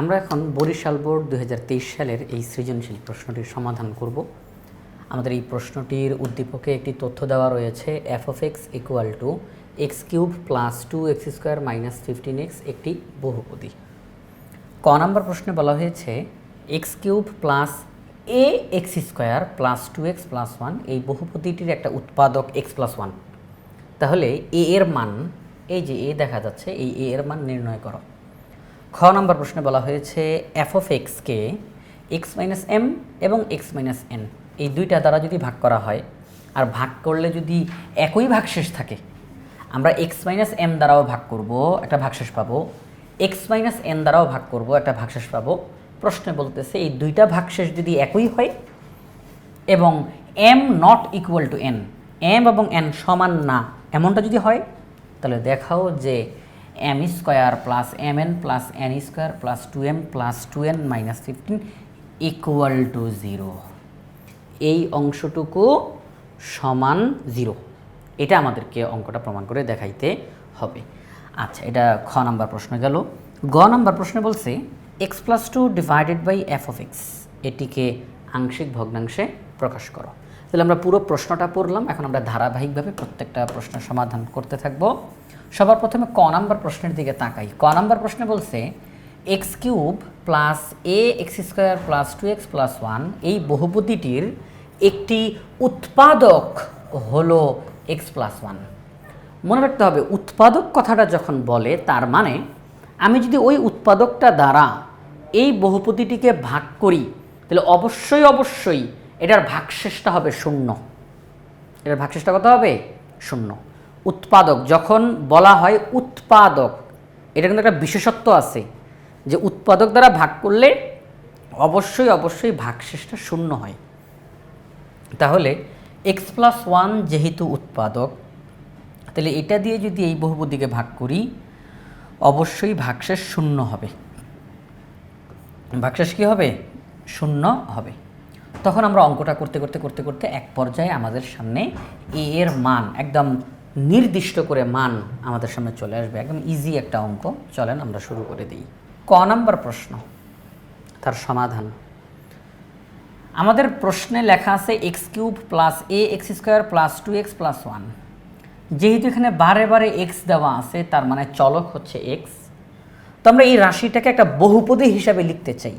আমরা এখন বরিশাল বোর্ড দু হাজার তেইশ সালের এই সৃজনশীল প্রশ্নটির সমাধান করব। আমাদের এই প্রশ্নটির উদ্দীপকে একটি তথ্য দেওয়া রয়েছে F of X equal to X cube plus two X square minus fifteen X একটি বহুপদী। ক নাম্বার প্রশ্নে বলা হয়েছে X cube plus A X square plus two X plus one এই বহুপদীটির একটা উৎপাদক এক্স প্লাস ওয়ান তাহলে এ এর মান, এই যে এ দেখা যাচ্ছে, এই এ এর মান নির্ণয় করো। খ নম্বর প্রশ্নে বলা হয়েছে এফ অফ এক্সকে এক্স মাইনাস এম এবং এক্স মাইনাস এন এই দুইটা দ্বারা যদি ভাগ করা হয়, আর ভাগ করলে যদি একই ভাগশেষ থাকে, আমরা এক্স মাইনাস এম দ্বারাও ভাগ করব, একটা ভাগশেষ পাবো। এক্স মাইনাস এন দ্বারাও ভাগ করব, একটা ভাগশেষ পাবো। প্রশ্নে বলতেছে, এই দুইটা ভাগশেষ যদি একই হয়, এবং M not equal to N M এবং এন সমান না, এমনটা যদি হয়, তাহলে দেখাও যে M square plus M N plus N square plus two M plus two N minus fifteen equal to zero এই অংশটুকু সমান জিরো এটা আমাদেরকে অঙ্কটা প্রমাণ করে দেখাইতে হবে। আচ্ছা এটা খ নাম্বার প্রশ্ন গেল। গ নাম্বার প্রশ্নে বলছে X plus two divided by F of X এটিকে আংশিক ভগ্নাংশে প্রকাশ করো। তাহলে আমরা পুরো প্রশ্নটা পড়লাম। এখন আমরা ধারাবাহিকভাবে প্রত্যেকটা প্রশ্ন সমাধান করতে থাকব। সবার প্রথমে ক নাম্বার প্রশ্নের দিকে তাকাই। ক নাম্বার প্রশ্নে বলছে X cube plus A, X square plus two X plus one এই বহুপতিটির একটি উৎপাদক হলো এক্স প্লাস ওয়ান। মনে রাখতে হবে, উৎপাদক কথাটা যখন বলে, তার মানে আমি যদি ওই উৎপাদকটা দ্বারা এই বহুপতিটিকে ভাগ করি, তাহলে অবশ্যই অবশ্যই এটার ভাগশেষটা হবে শূন্য। এটার ভাগশেষটা কত হবে? শূন্য। উৎপাদক, যখন বলা হয় উৎপাদক, এটা কিন্তু একটা বিশেষত্ব আছে যে উৎপাদক দ্বারা ভাগ করলে অবশ্যই অবশ্যই ভাগশেষটা শূন্য হয়। তাহলে এক্স প্লাস ওয়ান যেহেতু উৎপাদক, তাহলে এটা দিয়ে যদি এই বহুপদীকে ভাগ করি, অবশ্যই ভাগশেষ শূন্য হবে। ভাগশেষ কী হবে? শূন্য হবে। তখন আমরা অঙ্কটা করতে করতে করতে করতে এক পর্যায়ে আমাদের সামনে এ এর মান, একদম নির্দিষ্ট করে মান আমাদের সামনে চলে আসবে। একদম ইজি একটা অঙ্ক। চলেন আমরা শুরু করে দিই। ক নাম্বার প্রশ্ন, তার সমাধান। আমাদের প্রশ্নে লেখা আছে X cube plus A X square plus two X plus one যেহেতু এখানে বারে বারে এক্স দেওয়া আছে, তার মানে চলক হচ্ছে এক্স তো আমরা এই রাশিটাকে একটা বহুপদী হিসাবে লিখতে চাই।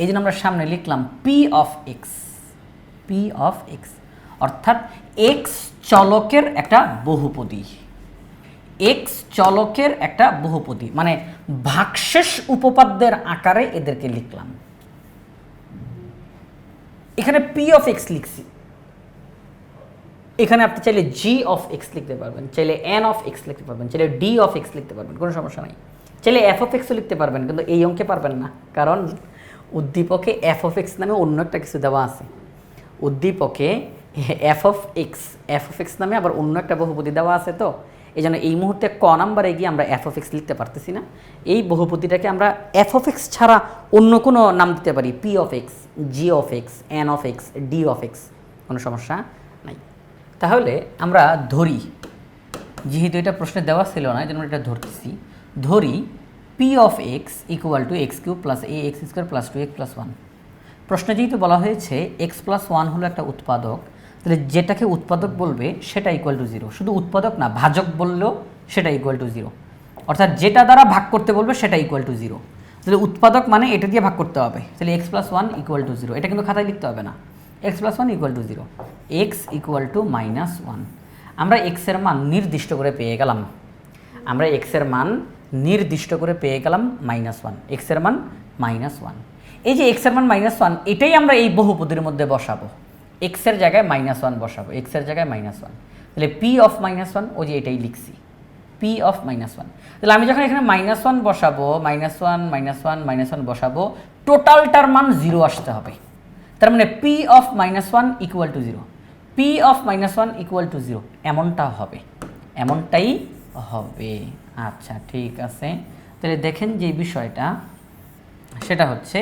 এই জন্য আমরা সামনে লিখলাম P of X P of X অর্থাৎ এক্স চলকের একটা বহুপদী এক্স চলকের একটা বহুপদী মানে ভাগশেষ উপপাদ্যের আকারে এদেরকে লিখলাম। এখানে পি অফ এক্স লিখছি। এখানে আপনি চাইলে জি অফ এক্স লিখতে পারবেন, চাইলে এন অফ এক্স লিখতে পারবেন, চাইলে ডি অফ এক্স লিখতে পারবেন, কোনো সমস্যা নাই। চাইলে এফ অফ এক্সও লিখতে পারবেন, কিন্তু এই অঙ্কে পারবেন না, কারণ উদ্দীপকে এফ অফ এক্স নামে অন্য একটা কিছু দেওয়া আছে। উদ্দীপকে F of X F of X নামে আবার অন্য একটা বহুপতি দেওয়া আছে তো। এই জন্য এই মুহূর্তে ক নাম্বারে গিয়ে আমরা এফ অফ এক্স লিখতে পারতেছি না। এই বহুপতিটাকে আমরা এফ অফ এক্স ছাড়া অন্য কোনো নাম দিতে পারি। P of X G of X N of X D of X কোনো সমস্যা নাই। তাহলে আমরা ধরি। যেহেতু এটা প্রশ্নে দেওয়া ছিল না এই জন্য এটা ধরতেছি। ধরি P of X equal to X cube plus A X square plus two X plus one প্রশ্নে যেহেতু বলা হয়েছে এক্স প্লাস ওয়ান হলো একটা উৎপাদক, তাহলে যেটাকে উৎপাদক বলবে সেটা ইকুয়াল টু জিরো শুধু উৎপাদক না, ভাজক বললেও সেটা ইকুয়াল টু জিরো অর্থাৎ যেটা দ্বারা ভাগ করতে বলবে সেটা ইকুয়াল টু জিরো তাহলে উৎপাদক মানে এটা দিয়ে ভাগ করতে হবে। তাহলে X plus one equal to zero এটা কিন্তু খাতায় লিখতে হবে না। X plus one equal to zero X equal to minus one আমরা এক্সের মান নির্দিষ্ট করে পেয়ে গেলাম। আমরা এক্সের মান নির্দিষ্ট করে পেয়ে গেলাম মাইনাস ওয়ান এক্সের মান মাইনাস ওয়ান এই যে এক্সের মান মাইনাস ওয়ান এটাই আমরা এই বহুপদীর মধ্যে বসাবো। এক্সের জায়গায় মাইনাস ওয়ান বসাবো। এক্সের জায়গায় মাইনাস ওয়ান তাহলে পি অফ মাইনাস ওয়ান ওই যে এটাই লিখছি। পি অফ মাইনাস ওয়ান তাহলে আমি যখন এখানে মাইনাস ওয়ান বসাবো minus one minus one minus one বসাবো টোটালটার মান জিরো আসতে হবে। তার মানে P of minus one equal to zero P of minus one equal to zero এমনটা হবে। এমনটাই হবে। আচ্ছা ঠিক আছে। তাহলে দেখেন যে বিষয়টা, সেটা হচ্ছে,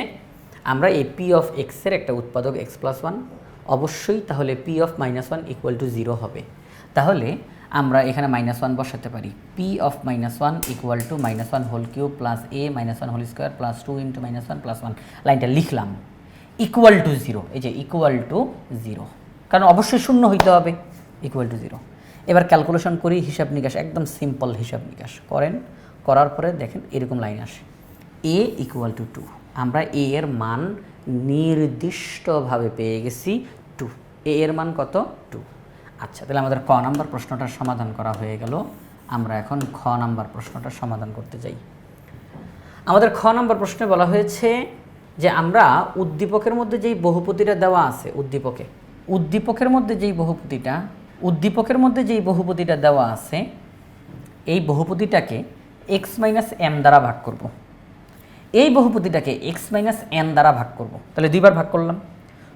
আমরা এই পি অফ এক্সের একটা উৎপাদক এক্স প্লাস ওয়ান অবশ্যই তাহলে P of minus one equal to zero হবে। তাহলে আমরা এখানে মাইনাস ওয়ান বসাতে পারি। P of minus one equal to minus one whole cube plus A minus one whole square plus two into minus one plus one লাইনটা লিখলাম। Equal to zero এই যে ইকুয়াল টু জিরো কারণ অবশ্যই শূন্য হইতে হবে। ইকুয়াল টু জিরো এবার ক্যালকুলেশন করি, হিসাব নিকাশ, একদম সিম্পল হিসাব নিকাশ। করেন, করার পরে দেখেন এরকম লাইন আসে। এ ইকুয়াল টু টু আমরা এ এর মান নির্দিষ্টভাবে পেয়ে গেছি টু এ এর মান কত? টু আচ্ছা তাহলে আমাদের ক নাম্বার প্রশ্নটার সমাধান করা হয়ে গেল। আমরা এখন খ নাম্বার প্রশ্নটার সমাধান করতে যাই। আমাদের খ নাম্বার প্রশ্নে বলা হয়েছে যে আমরা উদ্দীপকের মধ্যে যেই বহুপতিটা দেওয়া আছে, উদ্দীপকে, উদ্দীপকের মধ্যে যেই বহুপতিটা উদ্দীপকের মধ্যে যেই বহুপতিটা দেওয়া আছে, এই বহুপতিটাকে এক্স মাইনাস এম দ্বারা ভাগ করব। এই বহুপতিটাকে এক্স মাইনাস এন দ্বারা ভাগ করব। তাহলে দুইবার ভাগ করলাম।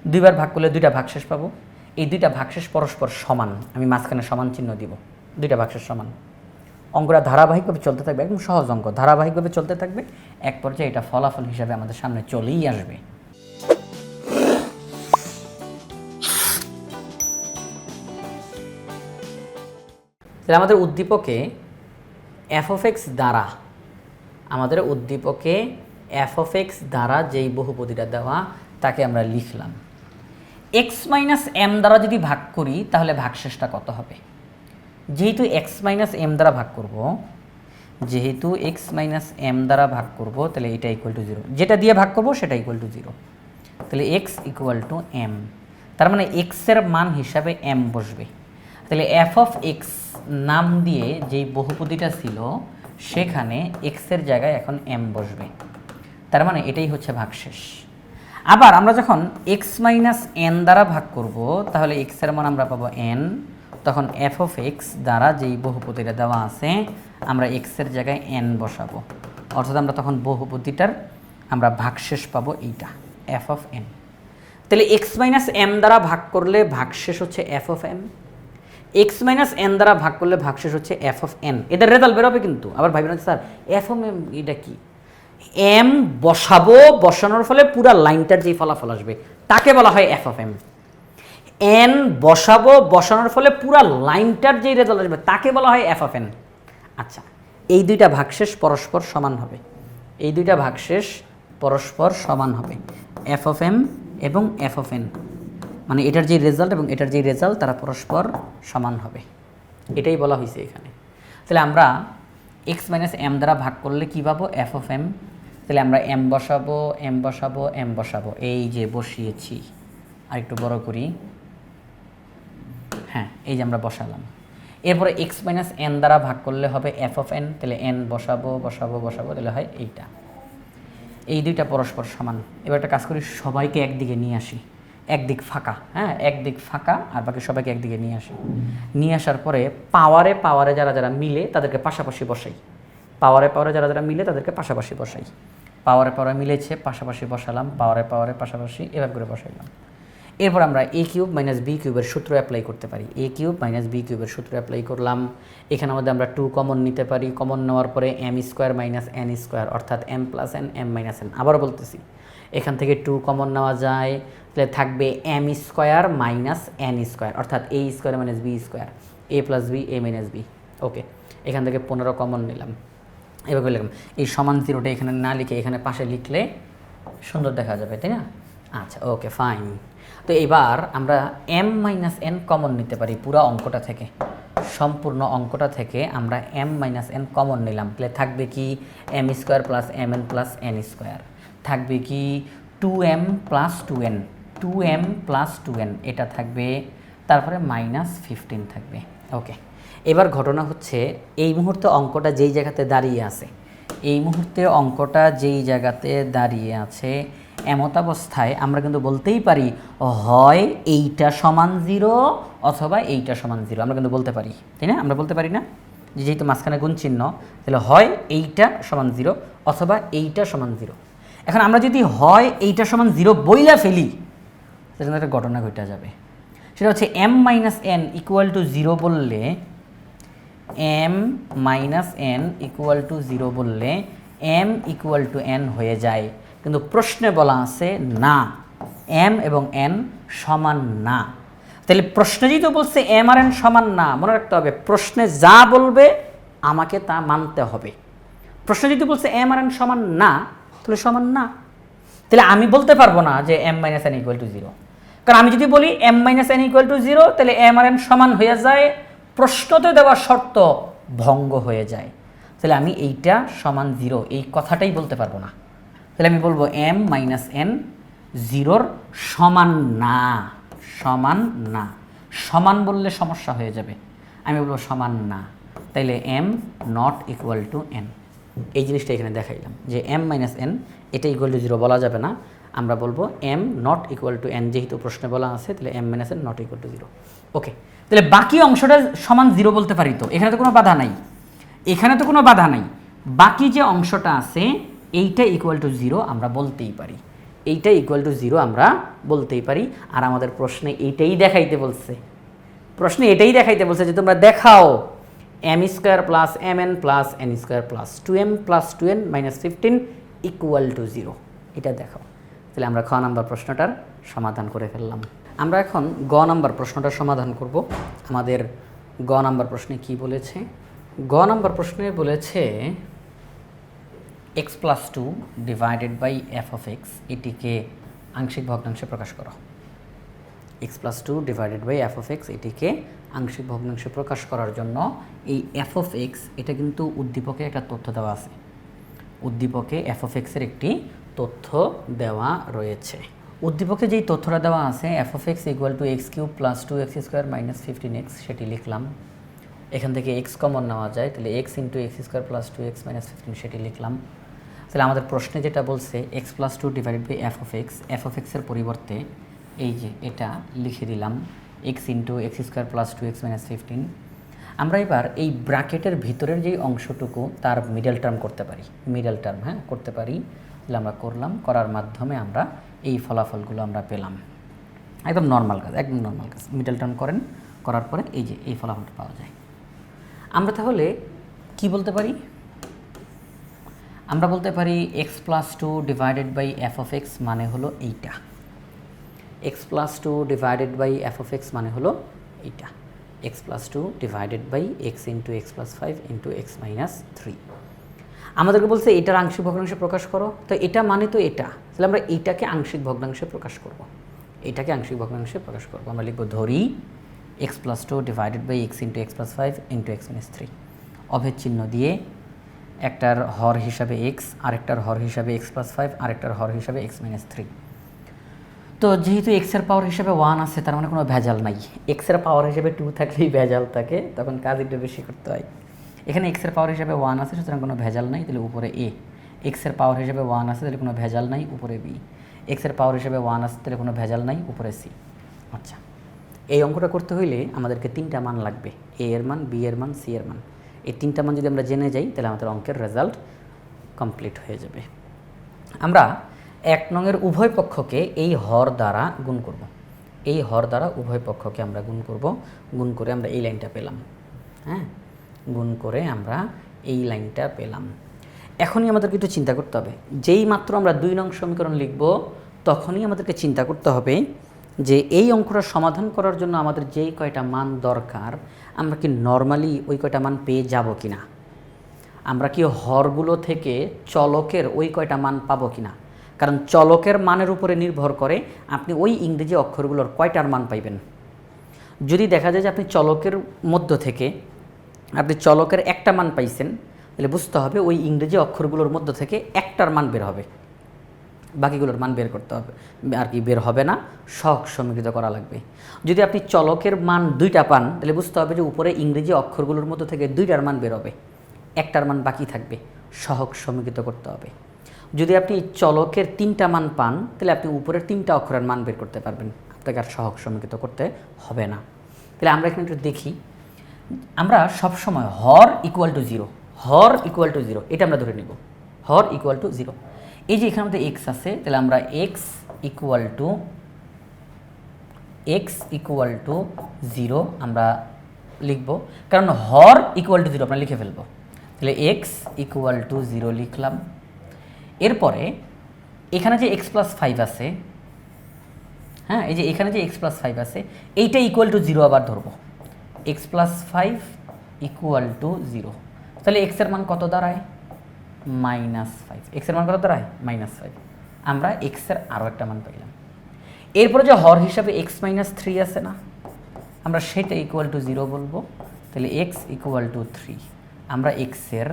দুইবার ভাগ করলে দুইটা ভাগশেষ পাবো। এই দুইটা ভাগশেষ পরস্পর সমান। আমি মাঝখানে সমান চিহ্ন দিব। দুইটা ভাগশেষ সমান। অঙ্কটা ধারাবাহিকভাবে চলতে থাকবে, একদম সহজ অঙ্ক। ধারাবাহিকভাবে চলতে থাকবে। এক পর্যায়ে এটা ফলাফল হিসাবে আমাদের সামনে চলেই আসবে। তাহলে আমাদের উদ্দীপকে এফ অফ এক্স দ্বারা, আমাদের উদ্দীপকে এফ অফ এক্স দ্বারা যেই বহুপদীটা দেওয়া, তাকে আমরা লিখলাম। এক্স মাইনাস এম দ্বারা যদি ভাগ করি, তাহলে ভাগশেষটা কত হবে? যেহেতু এক্স মাইনাস এম দ্বারা ভাগ করব, যেহেতু এক্স মাইনাস এম দ্বারা ভাগ করব, তাহলে এটা ইকুয়াল টু জিরো যেটা দিয়ে ভাগ করব, সেটা ইকুয়াল টু জিরো তাহলে এক্স ইকুয়াল টু এম তার মানে এক্সের মান হিসাবে এম বসবে। তাহলে এফ অফ এক্স নাম দিয়ে যেই বহুপদীটা ছিল, সেখানে এক্সের জায়গায় এখন এম বসবে। তার মানে এটাই হচ্ছে ভাগশেষ। আবার আমরা যখন এক্স মাইনাস এন দ্বারা ভাগ করব, তাহলে এক্সের মান আমরা পাবো এন তখন এফ অফ এক্স দ্বারা যেই বহুপতিটা দেওয়া আছে, আমরা এক্সের জায়গায় এন বসাবো। অর্থাৎ আমরা তখন বহুপতিটার আমরা ভাগশেষ পাবো এইটা এফ অফ এন তাহলে এক্স মাইনাস এম দ্বারা ভাগ করলে ভাগশেষ হচ্ছে F of M X minus N দ্বারা ভাগ করলে ভাগশেষ হচ্ছে এফ অফ এন এদের রেজাল্ট বেরোবে কিন্তু। আবার ভাববেন স্যার এফ অফ এম এটা কি? এম বসাবো, বসানোর ফলে পুরা লাইনটার যেই ফলাফল আসবে, তাকে বলা হয় এফ অফ এম এন বসাবো, বসানোর ফলে পুরা লাইনটার যেই রেজাল্ট আসবে, তাকে বলা হয় এফ অফ এন আচ্ছা এই দুইটা ভাগশেষ পরস্পর সমান হবে। এই দুইটা ভাগশেষ পরস্পর সমান হবে। এফ অফ এম এবং এফ অফ এন মানে এটার যে রেজাল্ট এবং এটার যে রেজাল্ট তারা পরস্পর সমান হবে। এটাই বলা হয়েছে এখানে। তাহলে আমরা এক্স মাইনাস এম দ্বারা ভাগ করলে কী পাবো? এফ অফ এম তাহলে আমরা এম বসাবো এম বসাবো এম বসাবো। এই যে বসিয়েছি। আর একটু বড় করি। হ্যাঁ এই যে আমরা বসালাম। এরপরে এক্স মাইনাস এন দ্বারা ভাগ করলে হবে এফ অফ এন তাহলে এন বসাবো বসাবো বসাবো, তাহলে হয় এইটা। এই দুইটা পরস্পর সমান। এবার একটা কাজ করি, সবাইকে একদিকে নিয়ে আসি। একদিক ফাঁকা হ্যাঁ? একদিক ফাঁকা, আর বাকি সবাইকে একদিকে নিয়ে আসে। নিয়ে আসার পরে পাওয়ারে পাওয়ারে যারা যারা মিলে তাদেরকে পাশাপাশি বসাই। পাওয়ারে পাওয়ারে যারা যারা মিলে তাদেরকে পাশাপাশি বসাই। পাওয়ারে পাওয়ারে মিলেছে, পাশাপাশি বসালাম পাওয়ারে পাওয়ারে পাশাপাশি এভাবে করে বসাইলাম। এরপর আমরা এ কিউব মাইনাস বি কিউবের সূত্র অ্যাপ্লাই করতে পারি। এ কিউব মাইনাস বি কিউবের সূত্র অ্যাপ্লাই করলাম। এখানে মধ্যে আমরা টু কমন নিতে পারি। কমন নেওয়ার পরে M square minus N square অর্থাৎ M plus N M minus N আবারও বলতেছি এখান থেকে টু কমন নেওয়া যায়। তাহলে থাকবে M square minus N square অর্থাৎ A square minus B square A plus B A minus B okay এখান থেকে পনেরো কমন নিলাম। এভাবে লিখলাম এই সমান জিরোটা এখানে না লিখে এখানে পাশে লিখলে সুন্দর দেখা যাবে, তাই না? আচ্ছা ওকে ফাইন তো এবার আমরা এম মাইনাস এন কমন নিতে পারি পুরো অঙ্কটা থেকে, সম্পূর্ণ অঙ্কটা থেকে আমরা এম মাইনাস এন কমন নিলাম। তাহলে থাকবে কি? M square plus M N plus N square থাকবে কি two M plus two N two M plus two N এটা থাকবে, তারপরে মাইনাস ফিফটিন থাকবে। ওকে এবার ঘটনা হচ্ছে এই মুহূর্তে অঙ্কটা যেই জায়গাতে দাঁড়িয়ে আছে, এই মুহূর্তে অঙ্কটা যেই জায়গাতে দাঁড়িয়ে আছে, এমত অবস্থায় আমরা কিন্তু বলতেই পারি, হয় এইটা সমান জিরো অথবা এইটা সমান জিরো আমরা কিন্তু বলতে পারি, তাই না? আমরা বলতে পারি না? যেহেতু মাঝখানে গুণ চিহ্ন, তাহলে হয় এইটা সমান জিরো অথবা এইটা সমান জিরো এখন আমরা যদি হয় এইটা সমান জিরো বইলা ফেলি সেখানে একটা ঘটনা ঘটে যাবে। সেটা হচ্ছে M minus N equal to zero বললে M minus N equal to zero বললে এম ইকুয়াল টু এন হয়ে যায়। কিন্তু প্রশ্নে বলা আছে না এম এবং এন সমান না। তাহলে প্রশ্নে যেহেতু বলছে এম আর এন সমান না, মনে রাখতে হবে, প্রশ্নে যা বলবে আমাকে তা মানতে হবে। প্রশ্ন যদি বলছে এম আর এন সমান না তাহলে সমান না। তাহলে আমি বলতে পারব না যে M minus N equal to zero কারণ আমি যদি বলি M minus N equal to zero তাহলে এম আর এন সমান হয়ে যায়, প্রশ্নতে দেওয়া শর্ত ভঙ্গ হয়ে যায়। তাহলে আমি এইটা সমান জিরো এই কথাটাই বলতে পারব না। তাহলে আমি বলব এম মাইনাস এন জিরোর সমান না সমান না। সমান বললে সমস্যা হয়ে যাবে। আমি বলব সমান না। তাইলে M not equal to N এই জিনিসটা এখানে দেখাইলাম যে এম মাইনাস এন এটা ইকুয়াল টু জিরো বলা যাবে না। আমরা বলব M not equal to N যেহেতু প্রশ্নে বলা আছে, তাহলে M minus N not equal to zero okay তাহলে বাকি অংশটা সমান জিরো বলতে পারি তো। এখানে তো কোনো বাধা নাই। এখানে তো কোনো বাধা নাই। বাকি যে অংশটা আছে, এইটা ইকুয়াল টু জিরো আমরা বলতেই পারি। এইটা ইকুয়াল টু জিরো আমরা বলতেই পারি। আর আমাদের প্রশ্নে এইটাই দেখাইতে বলছে। প্রশ্নে এটাই দেখাইতে বলছে যে তোমরা দেখাও। M square plus M N plus N square plus two M plus two N minus fifteen equal to zero এটা দেখাও তাহলে আমরা খ নাম্বার প্রশ্নটার সমাধান করে ফেললাম। আমরা এখন গ নাম্বার প্রশ্নটার সমাধান করব। আমাদের গ নাম্বার প্রশ্নে কি বলেছে? গ নাম্বার প্রশ্নে বলেছে X plus two divided by F of X এটিকে আংশিক ভগ্নাংশে প্রকাশ করো। X plus two divided by F of X এটিকে আংশিক ভগ্নাংশে প্রকাশ করার জন্য এই এফ অফ এক্স এটা কিন্তু উদ্দীপকে একটা তথ্য দেওয়া আছে। উদ্দীপকে এফ অফ এক্সের একটি তথ্য দেওয়া রয়েছে। উদ্দীপকে যেই তথ্যটা দেওয়া আছে F of X equal to X cube plus two X square minus fifteen X সেটি লিখলাম। এখান থেকে এক্স কমন নেওয়া যায়, তাহলে X into X square plus two X minus fifteen সেটি লিখলাম। তাহলে আমাদের প্রশ্নে যেটা বলছে X plus two divided by F of X F of এক্সের পরিবর্তে এই যে এটা লিখে দিলাম। X into X square plus two X minus fifteen আমরা এবার এই ব্র্যাকেটের ভিতরের যেই অংশটুকু তার মিডল টার্ম করতে পারি। মিডল টার্ম হ্যাঁ করতে পারি। তাহলে আমরা করলাম, করার মাধ্যমে আমরা এই ফলাফলগুলো আমরা পেলাম। একদম নর্মাল কাজ, একদম নর্মাল কাজ। মিডল টার্ম করেন, করার পরে এই যে, এই ফলাফলটা পাওয়া যায়। আমরা তাহলে কি বলতে পারি? আমরা বলতে পারি X plus two divided by F of X মানে হলো এইটা। X plus two divided by F of X মানে হলো এইটা। X plus two divided by X into X plus five into X minus three আমাদেরকে বলছে এটার আংশিক ভগ্নাংশে প্রকাশ করো। তো এটা মানে তো এটা। তাহলে আমরা এইটাকে আংশিক ভগ্নাংশে প্রকাশ করব। এটাকে আংশিক ভগ্নাংশে প্রকাশ করব। আমরা লিখব ধরি X plus two divided by X into X plus five into X minus three অভেদ চিহ্ন দিয়ে একটার হর হিসাবে এক্স আরেকটার হর হিসাবে এক্স প্লাস ফাইভ আরেকটার হর হিসাবে এক্স মাইনাস থ্রি তো যেহেতু এক্সের পাওয়ার হিসেবে ওয়ান আছে, তার মানে কোনো ভেজাল নাই। এক্সের পাওয়ার হিসেবে টু থাকলেই ভেজাল থাকে, তখন কাজ একটু বেশি করতে হয়। এখানে এক্সের পাওয়ার হিসেবে ওয়ান আছে, সুতরাং কোনো ভেজাল নাই, তাহলে উপরে এ এক্সের পাওয়ার হিসেবে ওয়ান আছে, তাহলে কোনো ভেজাল নাই, উপরে বি এক্সের পাওয়ার হিসেবে ওয়ান আছে, তাহলে কোনো ভেজাল নাই, উপরে সি আচ্ছা এই অঙ্কটা করতে হইলে আমাদেরকে তিনটা মান লাগবে। এ এর মান বি এর মান সি এর মান। এই তিনটা মান যদি আমরা জেনে যাই, তাহলে আমাদের অঙ্কের রেজাল্ট কমপ্লিট হয়ে যাবে। আমরা এক নংয়ের উভয় পক্ষকে এই হর দ্বারা গুণ করব। এই হর দ্বারা উভয় পক্ষকে আমরা গুণ করব। গুণ করে আমরা এই লাইনটা পেলাম। হ্যাঁ? গুণ করে আমরা এই লাইনটা পেলাম। এখনই আমাদেরকে একটু চিন্তা করতে হবে। যেই মাত্র আমরা দুই নং সমীকরণ লিখব, তখনই আমাদেরকে চিন্তা করতে হবে যে এই অঙ্কটা সমাধান করার জন্য আমাদের যেই কয়টা মান দরকার, আমরা কি নর্মালি ওই কয়টা মান পেয়ে যাব কি না আমরা কি হরগুলো থেকে চলকের ওই কয়টা মান পাবো কি না কারণ চলকের মানের উপরে নির্ভর করে আপনি ওই ইংরেজি অক্ষরগুলোর কয়টার মান পাইবেন। যদি দেখা যায় যে আপনি চলকের মধ্য থেকে আপনি চলকের একটা মান পাইছেন, তাহলে বুঝতে হবে ওই ইংরেজি অক্ষরগুলোর মধ্য থেকে একটার মান বের হবে। বাকিগুলোর মান বের করতে হবে। আর কি বের হবে না, শখ সমীকৃত করা লাগবে। যদি আপনি চলকের মান দুইটা পান, তাহলে বুঝতে হবে যে উপরে ইংরেজি অক্ষরগুলোর মধ্য থেকে দুইটার মান বের হবে। একটার মান বাকি থাকবে সহক সমীকৃত করতে হবে। যদি আপনি চলকের তিনটা মান পান, তাহলে আপনি উপরের তিনটা অক্ষরের মান বের করতে পারবেন। আপনাকে আর সহক সমীকৃত করতে হবে না। তাহলে আমরা এখানে একটু দেখি। আমরা সব সময় হর ইকুয়াল টু জিরো হর ইকুয়াল টু জিরো এটা আমরা ধরে নিব। হর ইকুয়াল টু জিরো এই যে এখানে মধ্যে এক্স আছে, তাহলে আমরা X equal to X equal to zero আমরা লিখব। কারণ হর ইকুয়াল টু জিরো আমরা লিখে ফেলব। তাহলে এক্স ইকুয়াল টু জিরো লিখলাম। এরপরে এখানে যে এক্স প্লাস ফাইভ আছে হ্যাঁ এই যে এখানে যে এক্স প্লাস ফাইভ আছে, এইটা ইকুয়াল টু জিরো আবার ধরবো। X plus five equal to zero তাহলে এক্সের মান কত দাঁড়ায়? মাইনাস ফাইভ এক্সের মান কত দাঁড়ায়? মাইনাস ফাইভ আমরা এক্সের আরও একটা মান পাইলাম এরপরে যে হর হিসাবে এক্স মাইনাস থ্রি আছে না, আমরা সেটা ইকুয়াল টু জিরো বলব। তাহলে এক্স ইকুয়াল টু থ্রি আমরা এক্সের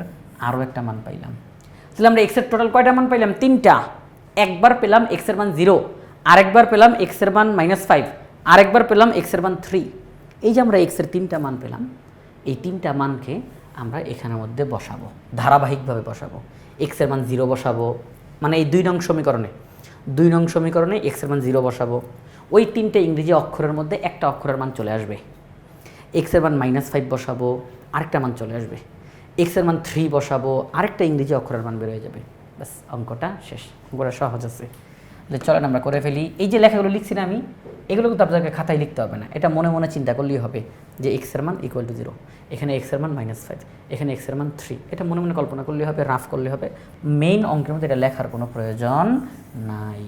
আরও একটা মান পাইলাম। তাহলে আমরা এক্সের টোটাল কয়টা মান পাইলাম? তিনটা। একবার পেলাম এক্সের মান জিরো আরেকবার পেলাম এক্সের মান মাইনাস ফাইভ আরেকবার পেলাম এক্সের মান থ্রি এই যে আমরা এক্সের তিনটা মান পেলাম, এই তিনটা মানকে আমরা এখানের মধ্যে বসাবো, ধারাবাহিকভাবে বসাবো। এক্সের মান জিরো বসাবো মানে এই দুই নং সমীকরণে। দুই নং সমীকরণে এক্সের মান জিরো বসাবো। ওই তিনটে ইংরেজি অক্ষরের মধ্যে একটা অক্ষরের মান চলে আসবে। এক্সের মান মাইনাস ফাইভ বসাবো, আরেকটা মান চলে আসবে। এক্সের মান থ্রি বসাবো, আরেকটা ইংরেজি অক্ষরের মান বের হয়ে যাবে। ব্যাস, অঙ্কটা শেষ। অঙ্কটা সহজ আছে। তাহলে চলেন আমরা করে ফেলি। এই যে লেখাগুলো লিখছি না আমি, এগুলো কিন্তু আপনাদেরকে খাতায় লিখতে হবে না। এটা মনে মনে চিন্তা করলেই হবে যে এক্সের মান ইকুয়াল টু জিরো এখানে এক্সের মান মাইনাস ফাইভ এখানে এক্সের মান থ্রি এটা মনে মনে কল্পনা করলেই হবে রাফ করলে হবে। মেইন অঙ্কের মধ্যে এটা লেখার কোনো প্রয়োজন নাই।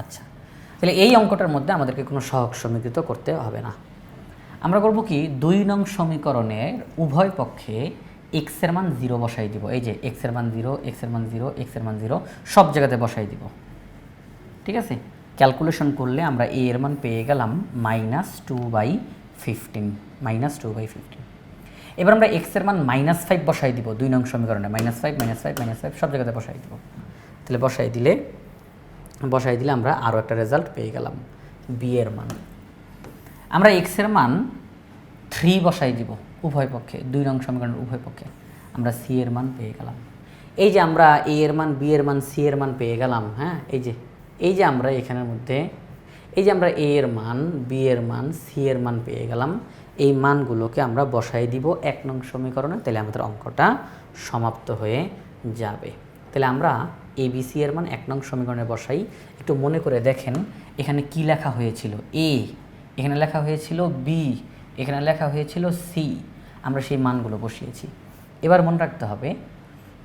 আচ্ছা তাহলে এই অঙ্কটার মধ্যে আমাদেরকে কোনো সহগ সমীকৃত করতে হবে না। আমরা করব কি? দুই নং সমীকরণের উভয় পক্ষে এক্সের মান জিরো বসাই দিব। এই যে এক্সের মান জিরো এক্সের মান জিরো এক্সের মান জিরো সব জায়গাতে বসাই দিব। ঠিক আছে? ক্যালকুলেশন করলে আমরা এ এর মান পেয়ে গেলাম minus two by fifteen minus two by fifteen এবার আমরা এক্সের মান মাইনাস ফাইভ বসাই দিব দুই নং সমীকরণে। Minus five minus five minus five সব জায়গাতে বসাই দিব। তাহলে বসাই দিলে বসাই দিলে আমরা আরও একটা রেজাল্ট পেয়ে গেলাম বি এর মান। আমরা এক্সের মান থ্রি বসাই দিব উভয় পক্ষে, দুই নং সমীকরণের উভয় পক্ষে। আমরা সি এর মান পেয়ে গেলাম। এই যে আমরা এ এর মান বি এর মান সি এর মান পেয়ে গেলাম হ্যাঁ? এই যে এই যে আমরা এখানের মধ্যে, এই যে আমরা এ এর মান বি এর মান সি এর মান পেয়ে গেলাম, এই মানগুলোকে আমরা বসাই দিব এক নং সমীকরণে, তাহলে আমাদের অঙ্কটা সমাপ্ত হয়ে যাবে। তাহলে আমরা এ বি সি এর মান এক নং সমীকরণে বসাই। একটু মনে করে দেখেন, এখানে কি লেখা হয়েছিল? এ এখানে লেখা হয়েছিল বি এখানে লেখা হয়েছিল সি আমরা সেই মানগুলো বসিয়েছি। এবার মনে রাখতে হবে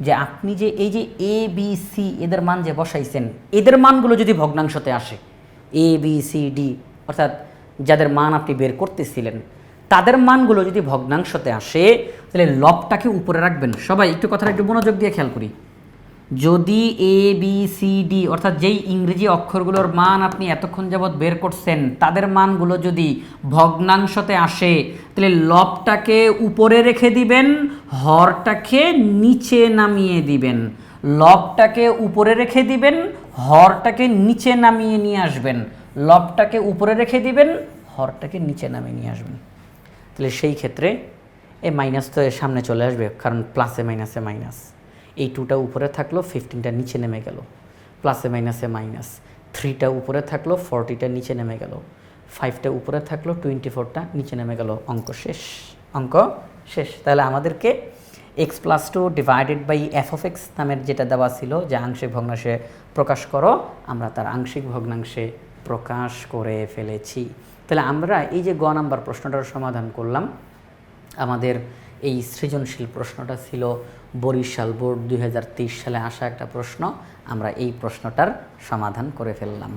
যে আপনি যে এই যে এ বি সি এদের মান যে বসাইছেন, এদের মানগুলো যদি ভগ্নাংশতে আসে এ বি সি ডি অর্থাৎ যাদের মান আপনি বের করতেছিলেন, তাদের মানগুলো যদি ভগ্নাংশতে আসে, তাহলে লবটাকে উপরে রাখবেন। সবাই একটু কথাটা একটু মনোযোগ দিয়ে খেয়াল করি। যদি এ বি সি ডি অর্থাৎ যেই ইংরেজি অক্ষরগুলোর মান আপনি এতক্ষণ যাবৎ বের করছেন, তাদের মানগুলো যদি ভগ্নাংশতে আসে, তাহলে লবটাকে উপরে রেখে দিবেন, হরটাকে নিচে নামিয়ে দিবেন। লবটাকে উপরে রেখে দিবেন, হরটাকে নিচে নামিয়ে নিয়ে আসবেন। লবটাকে উপরে রেখে দিবেন, হরটাকে নিচে নামিয়ে নিয়ে আসবেন। তাহলে সেই ক্ষেত্রে এ মাইনাস তো সামনে চলে আসবে, কারণ প্লাসে মাইনাসে মাইনাস এই টুটা উপরে থাকল ফিফটিনটা নিচে নেমে গেল। প্লাসে মাইনাসে মাইনাস থ্রিটা উপরে থাকল ফর্টিটা নিচে নেমে গেল। ফাইভটা উপরে থাকল টোয়েন্টি ফোরটা নিচে নেমে গেল। অঙ্ক শেষ। অঙ্ক শেষ। তাহলে আমাদেরকে X plus two divided by F of X নামের যেটা দেওয়া ছিল, যে আংশিক ভগ্নাংশে প্রকাশ করো, আমরা তার আংশিক ভগ্নাংশে প্রকাশ করে ফেলেছি। তাহলে আমরা এই যে গ নাম্বার প্রশ্নটার সমাধান করলাম, আমাদের এই সৃজনশীল প্রশ্নটা ছিল বরিশাল বোর্ড দুই হাজার তেইশ সালে আসা একটা প্রশ্ন। আমরা এই প্রশ্নটার সমাধান করে ফেললাম।